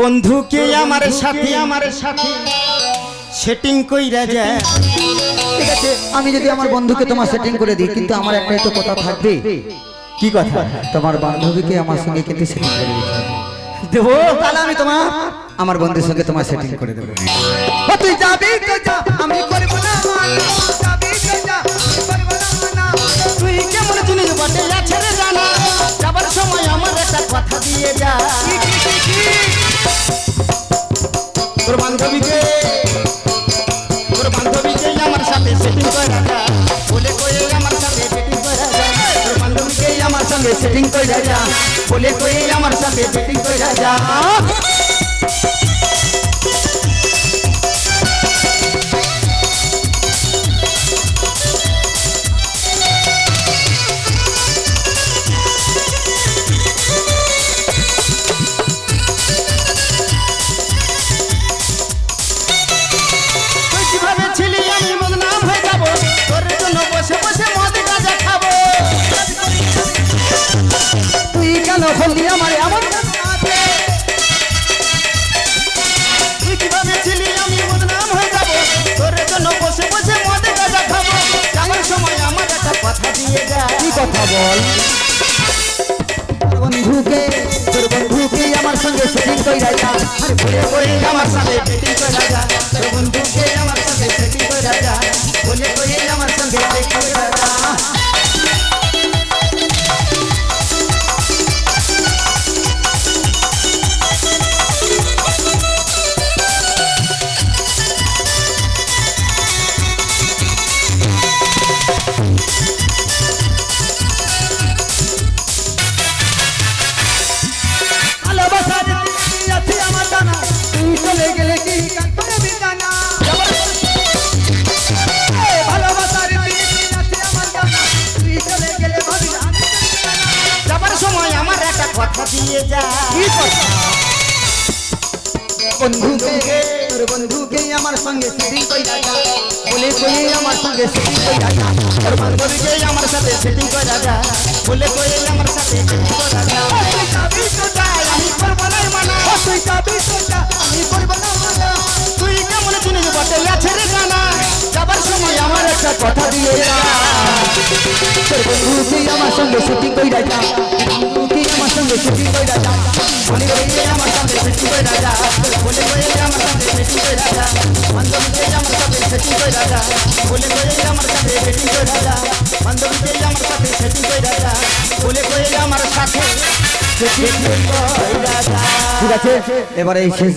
বন্ধুকে আমার সাথে? আমার সাথে? সেটিং কইরা যায় ঠিক আছে আমি যদি আমার বন্ধুকে তোমার সেটিং করে দিই কিন্তু আমার একটাই তো কথা থাকবে। কি কথা? তোমার বান্ধবীকে আমার সঙ্গে কিন্তু সেটিং করে দিতে দেবো? তাহলে আমি তোমার আমার বন্ধুর সঙ্গে তোমার সেটিং করে দেবো। ও তুই যাবি তো যা আমি করব না। যাবি তো যা, আমি করব না। তুই কেমন জিনিস বটে? আছে রে জানা যাবার সময় আমার একটা কথা দিয়ে যা। বান্ধবীকে, তোর বান্ধবীকে আমার সাথে সেটিং করে যা। বলে কয়ে আমার সাথে সেটিং করে যা। তোর বান্ধবীকে আমার সাথে সেটিং করে যা। বলে কয়ে আমার সাথে সেটিং করে যা। কেন হলি আমার এমন কীভাবে ছিলি আমি বদনাম হয়ে যাব? তোর জন্য বসে বসে মদ গাঁজা খাব। যাবার সময় আমার একটা কথা দিয়ে যা কি কথা বল? বন্ধুকে তোর বন্ধুকে আমার সঙ্গে সেটিং করে যা। আরে আমার সাথে সেটিং রাজা তোর বন্ধুকে আমার সাথে সেটিং করে রাজা বলে করে আমার সঙ্গে সেটিং করে কথা দিয়ে যা কি কথা বন্ধুকে তোর বন্ধুকে আমার সঙ্গে সেটিং কই রাজা বলে কই আমার সঙ্গে সেটিং কই রাজা তোর বান্ধবীকে আমার সাথে সেটিং করে রাজা বলে কয়ে আমার সাথে সেটিং করে রাজা তুই যাবি তো যা আমি করব না মানা ও তুই যাবি তো যা, আমি করব না মানা তুই কেমন জিনিস বটে আছে রে জানা। যাবার সময় আমার একটা কথা দিয়ে যা। তোর বন্ধুকে আমার সঙ্গে সেটিং কই রাজা বন্ধুকে আমার সঙ্গে সেটিং কই রাজা বলে কয়ে আমার সাথে ছুটি করে রাজা বলে কয়ে আমার সাথে ছুটি করে রাজা বান্ধবীকে আমার সাথে ছুটি করে রাজা বলে কয়ে আমার সাথে ছুটি করে রাজা বান্ধবীকে আমার সাথে ছুটি করে রাজা বলে কয়ে আমার সাথে ঠিক আছে, এবারে এই শেষ